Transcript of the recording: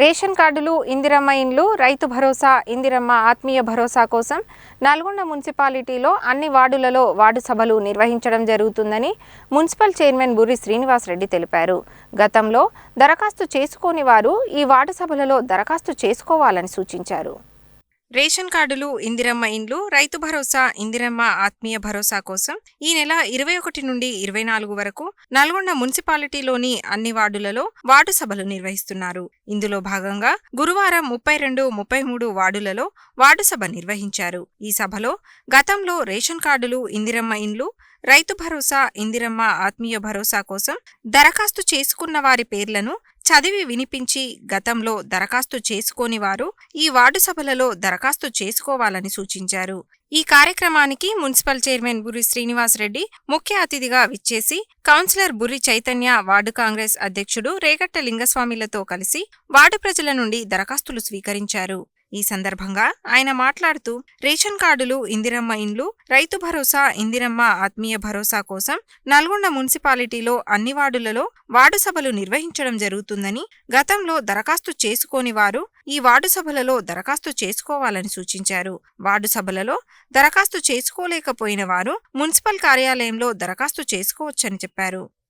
Ration కార్డులు ఇందిరమ్మ ఇండ్లు రైతు భరోసా ఇందిరమ్మ ఆత్మీయ భరోసా కోసం నల్గొండ మున్సిపాలిటీలో అన్ని వార్డులలో వార్డు సభలు నిర్వహించడం జరుగుతుందని మున్సిపల్ చైర్మన్ బుర్రి శ్రీనివాసరెడ్డి తెలిపారు. గతంలో దరఖాస్తు చేసుకోని వారు ఈ వార్డు సభలలో దరఖాస్తు చేసుకోవాలని సూచించారు. రేషన్ కార్డులు ఇందిరమ్మ ఇండ్లు రైతు భరోసా ఇందిరమ్మ ఆత్మీయ భరోసా కోసం ఈ నెల ఇరవై ఒకటి నుండి ఇరవై నాలుగు వరకు నల్గొండ మున్సిపాలిటీలోని అన్ని వార్డులలో వార్డు సభలు నిర్వహిస్తున్నారు. ఇందులో భాగంగా గురువారం ముప్పై రెండు ముప్పై మూడు వార్డులలో వార్డు సభ నిర్వహించారు. ఈ సభలో గతంలో రేషన్ కార్డులు ఇందిరమ్మ ఇండ్లు రైతు భరోసా ఇందిరమ్మ ఆత్మీయ భరోసా కోసం దరఖాస్తు చేసుకున్న వారి పేర్లను చదివి వినిపించి గతంలో దరఖాస్తు చేసుకోని వారు ఈ వార్డు సభలలో దరఖాస్తు చేసుకోవాలని సూచించారు. ఈ కార్యక్రమానికి మున్సిపల్ చైర్మన్ బుర్రి శ్రీనివాసరెడ్డి ముఖ్య అతిథిగా విచ్చేసి కౌన్సిలర్ బుర్రి చైతన్య వార్డు కాంగ్రెస్ అధ్యక్షుడు రేగట్ట లింగస్వామిలతో కలిసి వార్డు ప్రజల నుండి దరఖాస్తులు స్వీకరించారు. ఈ సందర్భంగా ఆయన మాట్లాడుతూ రేషన్ కార్డులు ఇందిరమ్మ ఇండ్లు రైతు భరోసా ఇందిరమ్మ ఆత్మీయ భరోసా కోసం నల్గొండ మున్సిపాలిటీలో అన్ని వార్డులలో వార్డు సభలు నిర్వహించడం జరుగుతుందని గతంలో దరఖాస్తు చేసుకోని వారు ఈ వార్డు సభలలో దరఖాస్తు చేసుకోవాలని సూచించారు. వార్డు సభలలో దరఖాస్తు చేసుకోలేకపోయిన వారు మున్సిపల్ కార్యాలయంలో దరఖాస్తు చేసుకోవచ్చని చెప్పారు.